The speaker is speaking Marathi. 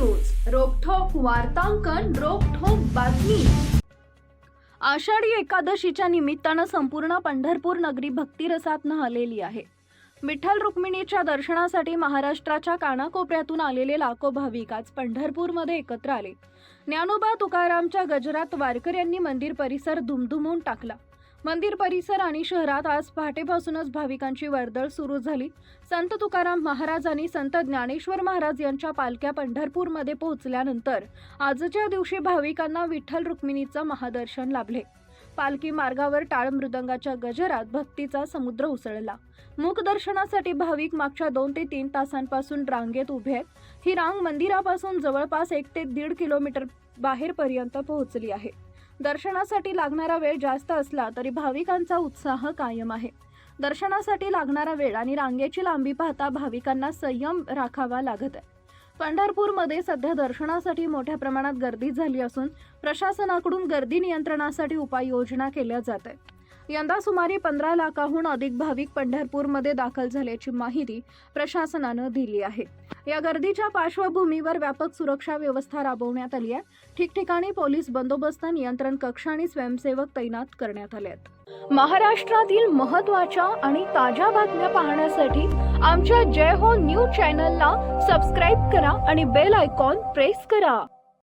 वार्तांकन रोखोक बातमी. आषाढी एकादशीच्या निमित्तानं संपूर्ण पंढरपूर नगरी भक्तिरसात न्हालेली आहे. विठ्ठल रुक्मिणीच्या दर्शनासाठी महाराष्ट्राच्या कानाकोपऱ्यातून आलेले लाखो भाविक आज पंढरपूरमध्ये एकत्र आले. ज्ञानोबा तुकारामच्या गजरात वारकऱ्यांनी मंदिर परिसर धुमधुमून टाकला. मंदिर परिसर आणि शहरात आज पहाटेपासूनच भाविकांची वर्दळ सुरू झाली. संत तुकाराम महाराज आणि संत ज्ञानेश्वर महाराज यांच्या पालख्या पंढरपूरमध्ये पोहोचल्यानंतर आजच्या दिवशी भाविकांना विठ्ठल रुक्मिणीचं महादर्शन लाभले. पालखी मार्गावर टाळ मृदंगाच्या गजरात भक्तीचा समुद्र उसळला. मुख दर्शनासाठी भाविक मागच्या दोन ते तीन तासांपासून रांगेत उभे आहेत. ही रांग मंदिरापासून जवळपास एक ते दीड किलोमीटर बाहेरपर्यंत पोहोचली आहे. दर्शनासाठी लागणारा वेळ जास्त असला तरी भाविकांचा उत्साह कायम आहे. दर्शनासाठी लागणारा वेळ आणि रांगेची लांबी पाहता भाविकांना संयम राखावा लागत आहे. पंढरपूरमध्ये सध्या दर्शनासाठी मोठ्या प्रमाणात गर्दी झाली असून प्रशासनाकडून गर्दी नियंत्रणासाठी उपाययोजना केल्या जात आहेत. यंदा सुमारे पंधरा लाखाहून अधिक भाविक पंढरपूरमध्ये दाखल झाल्याची माहिती प्रशासनानं दिली आहे. या गर्दीच्या पार्श्वभूमीवर व्यापक सुरक्षा व्यवस्था राबवण्यात आली आहे. ठिकठिकाणी पोलीस बंदोबस्त नियंत्रण कक्ष आणि स्वयंसेवक तैनात करण्यात आले आहेत. महाराष्ट्रातील महत्त्वाच्या आणि ताज्या बातम्या पाहण्यासाठी आमच्या जय हो न्यूज चॅनलला सबस्क्राईब करा आणि बेल आयकॉन प्रेस करा.